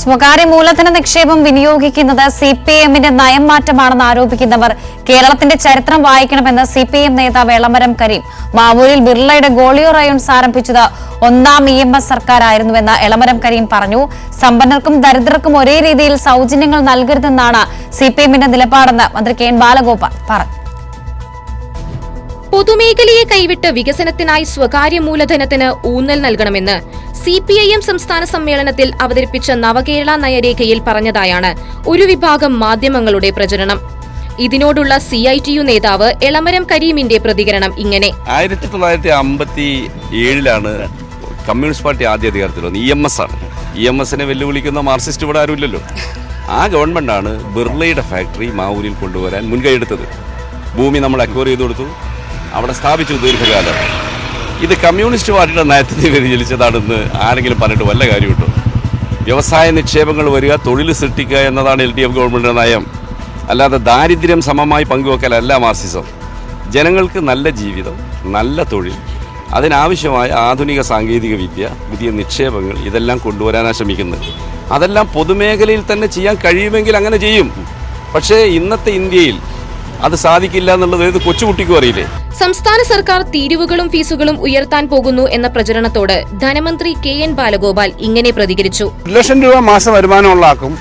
സ്വകാര്യ മൂലധന നിക്ഷേപം വിനിയോഗിക്കുന്നത് സി പി എമ്മിന്റെ നയം മാറ്റമാണെന്ന് ആരോപിക്കുന്നവർ കേരളത്തിന്റെ ചരിത്രം വായിക്കണമെന്ന് സി പി എം നേതാവ് എളമരം കരീം. മാവൂരിൽ ബിർളയുടെ ഗോളിയോ റയോൺസ് ആരംഭിച്ചത് ഒന്നാം ഇ എം എസ് സർക്കാരായിരുന്നുവെന്ന് എളമരം കരീം പറഞ്ഞു. സമ്പന്നർക്കും ദരിദ്രർക്കും ഒരേ രീതിയിൽ സൗജന്യങ്ങൾ നൽകരുതെന്നാണ് സി പി എമ്മിന്റെ നിലപാടെന്ന് മന്ത്രി കെ എൻ ബാലഗോപാൽ പറഞ്ഞു. പൊതുമേഖലയെ കൈവിട്ട് വികസനത്തിനായി സ്വകാര്യ മൂലധനത്തിന് ഊന്നൽ നൽകണമെന്ന് സി പി ഐ എം സംസ്ഥാന സമ്മേളനത്തിൽ അവതരിപ്പിച്ച നവകേരള നയരേഖയിൽ പറഞ്ഞതായാണ് ഒരു വിഭാഗം മാധ്യമങ്ങളുടെ പ്രചരണം. ഇതിനോടുള്ള സി ഐ ടി യു നേതാവ് എളമരം കരീമിന്റെ പ്രതികരണം ഇങ്ങനെ. ആയിരത്തി തൊള്ളായിരത്തി അമ്പത്തി ഏഴിലാണ് കമ്മ്യൂണിസ്റ്റ് പാർട്ടി ആദ്യ അധികാരത്തിൽ വന്നത്. ഇ എം എസ് ആണ്. ഇ എം എസിനെ വെല്ലുവിളിക്കുന്ന മാർക്സിസ്റ്റ് ഇവിടെ ആരുമില്ലല്ലോ. ആ ആണ് ബിർളയുടെ ഫാക്ടറി മാവൂരിൽ കൊണ്ടുവരാൻ മുൻകൈ എടുത്തത്. ഭൂമി നമ്മൾ അക്വയർ ചെയ്തു കൊടുത്തു. അവിടെ സ്ഥാപിച്ചു ദീർഘകാലം. ഇത് കമ്മ്യൂണിസ്റ്റ് പാർട്ടിയുടെ നയത്തിന് വ്യതിചലിച്ചതാണെന്ന് ആരെങ്കിലും പറഞ്ഞിട്ട് വല്ല കാര്യമുണ്ടോ വ്യവസായ നിക്ഷേപങ്ങൾ വരിക തൊഴിൽ സൃഷ്ടിക്കുക എന്നതാണ് എൽ ഡി എഫ് ഗവൺമെന്റിന്റെ നയം. അല്ലാതെ ദാരിദ്ര്യം സമമായി പങ്കുവെക്കലല്ല മാർസിസം ജനങ്ങൾക്ക് നല്ല ജീവിതം നല്ല തൊഴിൽ അതിനാവശ്യമായ ആധുനിക സാങ്കേതിക വിദ്യ പുതിയ നിക്ഷേപങ്ങൾ ഇതെല്ലാം കൊണ്ടുവരാനാണ് ശ്രമിക്കുന്നത്. അതെല്ലാം പൊതുമേഖലയിൽ തന്നെ ചെയ്യാൻ കഴിയുമെങ്കിൽ അങ്ങനെ ചെയ്യും. പക്ഷേ ഇന്നത്തെ ഇന്ത്യയിൽ അത് സാധിക്കില്ല എന്നുള്ളത് ഏത് കൊച്ചുകുട്ടിക്കും അറിയില്ലേ? സംസ്ഥാന സർക്കാർ തീരുവകളും ഫീസുകളും ഉയർത്താൻ പോകുന്നു എന്ന പ്രചരണത്തോട് ധനമന്ത്രി കെ എൻ ബാലഗോപാൽ ഇങ്ങനെ പ്രതികരിച്ചു. ഒരു ലക്ഷം രൂപ മാസ വരുമാനമുള്ള ആക്കും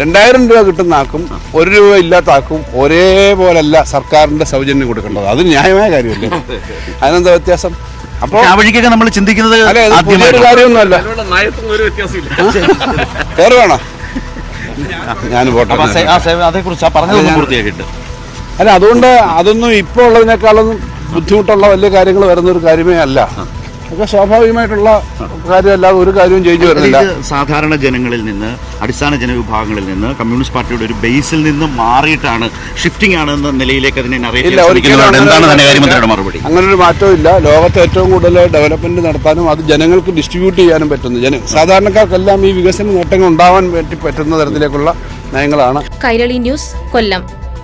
രണ്ടായിരം രൂപ കിട്ടുന്ന ആക്കും ഒരു രൂപ ഇല്ലാത്ത ആക്കും ഒരേപോലല്ല സർക്കാരിന്റെ സൗജന്യം കൊടുക്കേണ്ടത്. അത് ന്യായമായ കാര്യമല്ലേ? അതിനെന്താ വ്യത്യാസം? അപ്പോൾ ആ വഴിക്കൊക്കെ നമ്മൾ ചിന്തിക്കുന്നത് ആദ്യമായിട്ടാണ്. കാര്യമൊന്നുമല്ല. വേറെ വേണോ? ഞാൻ പോട്ടെ. അപ്പൊ ആ സേ- ആ സേ- അതേക്കുറിച്ച് ആ പറഞ്ഞതൊന്ന് പൂർത്തിയാക്കിയിട്ട്. അല്ല അതുകൊണ്ട് അതൊന്നും ഇപ്പോൾ ഉള്ളതിനേക്കാളൊന്നും ബുദ്ധിമുട്ടുള്ള വലിയ കാര്യങ്ങൾ വരുന്ന ഒരു കാര്യമേ അല്ല. ഒക്കെ സ്വാഭാവികമായിട്ടുള്ള കാര്യമല്ലാതെ ഒരു കാര്യവും ചേഞ്ച് വരുന്നില്ല. സാധാരണ ജനങ്ങളിൽ നിന്ന് അടിസ്ഥാന ജനവിഭാഗങ്ങളിൽ നിന്ന് കമ്മ്യൂണിസ്റ്റ് പാർട്ടിയുടെ ഒരു ബേസിൽ നിന്ന് മാറിയിട്ടാണ് ഷിഫ്റ്റിംഗ് ആണ് എന്ന നിലയിലേക്ക് അതിനെ മറുപടി അങ്ങനെ ഒരു മാറ്റവും ഇല്ല. ലോകത്ത് ഏറ്റവും കൂടുതൽ ഡെവലപ്മെന്റ് നടത്താനും അത് ജനങ്ങൾക്ക് ഡിസ്ട്രിബ്യൂട്ട് ചെയ്യാനും പറ്റുന്നു ജന സാധാരണക്കാർക്കെല്ലാം ഈ വികസന നേട്ടങ്ങൾ ഉണ്ടാവാൻ പറ്റുന്ന തരത്തിലേക്കുള്ള നയങ്ങളാണ്. കൈരളി ന്യൂസ് കൊല്ലം.